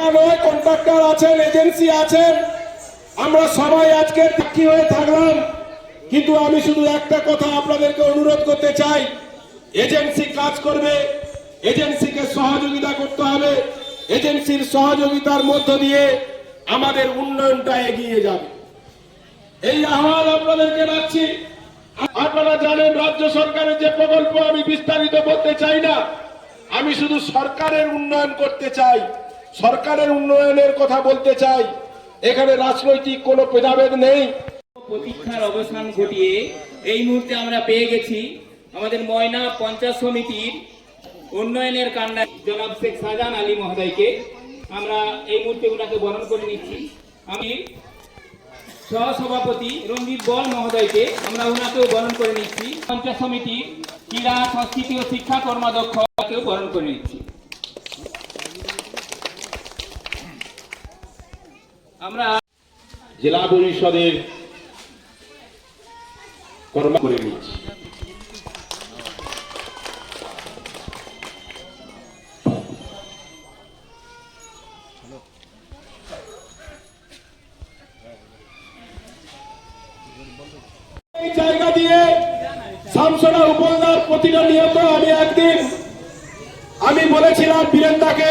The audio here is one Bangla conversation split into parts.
একা আছেন, এজেন্সি আছেন। আমরা সবাই আজকে হয়ে থাকলাম। কিন্তু আমি শুধু একটা কথা আপনাদেরকে অনুরোধ করতে চাই। এজেন্সি কাজ করবে, এজেন্সিকে সহযোগিতা করতে হবে। এজেন্সির সহযোগিতার মধ্য দিয়ে আমাদের উন্নয়নটা এগিয়ে যাবে। এই আহ্বান আপনাদেরকে রাখছি। আপনারা জানেন, রাজ্য সরকারের যে প্রকল্প, আমি বিস্তারিত বলতে চাই না। আমি শুধু সরকারের উন্নয়ন করতে চাই। সরকারের উন্নয়নের কথা বলতে চাই। এখানে রাজনৈতিক কোনো ভেদাভেদ নেই। প্রতীক্ষার অবসান ঘটিয়ে এই মুহূর্তে আমরা পেয়ে গেছি আমাদের ময়না পঞ্চায়েত সমিতির উন্নয়নের কান্ডা জনাব শেখ শাহজাহান আলী মহোদয়কে আমরা এই মুহূর্তে ওনাকে বরণ করে নিচ্ছি। আমি সহসভাপতি রঞ্জিত বল মহোদয়কে আমরা ওনাকেও বরণ করে নিচ্ছি। পঞ্চায়েত সমিতির ক্রীড়া, সংস্কৃতি ও শিক্ষা কর্মাধ্যক্ষকেও বরণ করে নিচ্ছি। আমরা জেলা পরিষদের কর্ম করে নিচ্ছি। জায়গা দিয়ে শামসনা উপলদার প্রতিটা নিয়ত আমি একদিন আমি বলেছিলাম বীরেন্দাকে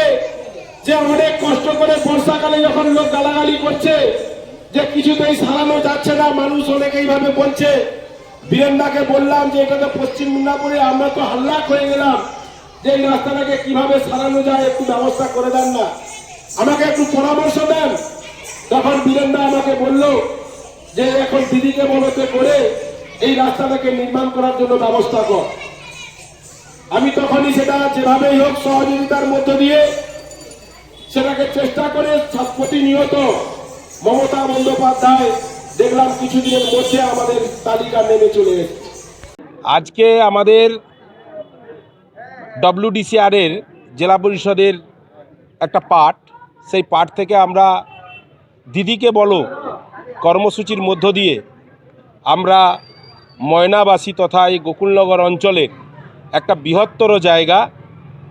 যে অনেক কষ্ট করে বর্ষাকালে যখন লোক গালাগালি করছে, যে কিছুতেই সারানো যাচ্ছে না, মানুষ অনেক এইভাবে বলছে। বীরেন্দাকে বললাম যে, এটা তো পশ্চিম মিদনাপুরে আমরা তো হাল্লাক হয়ে গেলাম। যে এই রাস্তাটাকে কীভাবে সারানো যায়, একটু ব্যবস্থা করে দেন না। আমাকে একটু পরামর্শ দেন। তখন বীরেন্দা আমাকে বলল যে, এখন দিদিকে বলতে করে এই রাস্তাটাকে নির্মাণ করার জন্য ব্যবস্থা কর। আমি তখনই সেটা যেভাবেই হোক সহযোগিতার মধ্য দিয়ে সেটাকে চেষ্টা করে প্রতিনিয়ত মমতা বন্দ্যোপাধ্যায় দেখলাম কিছুদিনের মধ্যে আমাদের তালিকা নেমে চলে আজকে আমাদের ডব্লিউডিসিআরের জেলা পরিষদের একটা পাঠ। সেই পাঠ থেকে আমরা দিদিকে বলো, কর্মসূচির মধ্য দিয়ে আমরা ময়নাবাসী তথা এই গোকুলনগর অঞ্চলের একটা বৃহত্তর জায়গা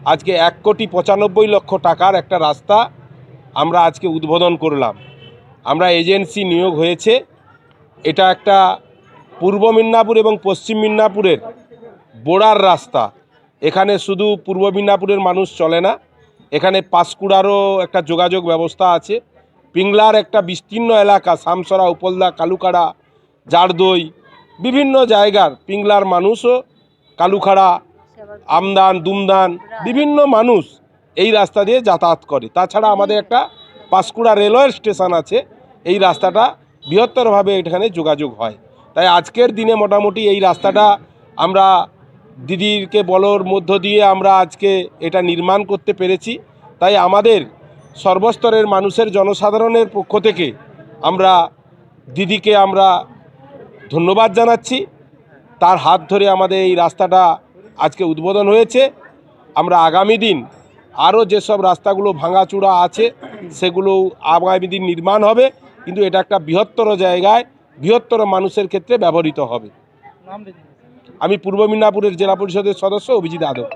আজকে এক কোটি পঁচানব্বই লক্ষ টাকার একটা রাস্তা আমরা আজকে উদ্বোধন করলাম। আমরা এজেন্সি নিয়োগ হয়েছে। এটা একটা পূর্ব মিদনাপুর এবং পশ্চিম মিদনাপুরের বোড়ার রাস্তা। এখানে শুধু পূর্ব মিদনাপুরের মানুষ চলে না, এখানে পাঁশকুড়ারও একটা যোগাযোগ ব্যবস্থা আছে। পিংলার একটা বিস্তীর্ণ এলাকা, সামসরা, উপলদা কালুকাড়া জারদই, বিভিন্ন জায়গার পিংলার মানুষও কালুখাড়া আমদান দুমদান বিভিন্ন মানুষ এই রাস্তা দিয়ে যাতায়াত করে। তাছাড়া আমাদের একটা পাঁশকুড়া রেলওয়ে স্টেশন আছে। এই রাস্তাটা বৃহত্তরভাবে এখানে যোগাযোগ হয়। তাই আজকের দিনে মোটামুটি এই রাস্তাটা আমরা দিদিরকে বলর মধ্য দিয়ে আমরা আজকে এটা নির্মাণ করতে পেরেছি। তাই আমাদের সর্বস্তরের মানুষের জনসাধারণের পক্ষ থেকে আমরা দিদিকে আমরা ধন্যবাদ জানাচ্ছি। তার হাত ধরে আমাদের এই রাস্তাটা আজকে উদ্বোধন হয়েছে। আমরা আগামী দিন আরও যেসব রাস্তাগুলো ভাঙাচূড়া আছে সেগুলো আগামী দিন নির্মাণ হবে। কিন্তু এটা একটা বৃহত্তর জায়গায়, বৃহত্তর মানুষের ক্ষেত্রে ব্যবহৃত হবে। আমি পূর্ব মিদনাপুরের জেলা পরিষদের সদস্য অভিজিৎ আদক।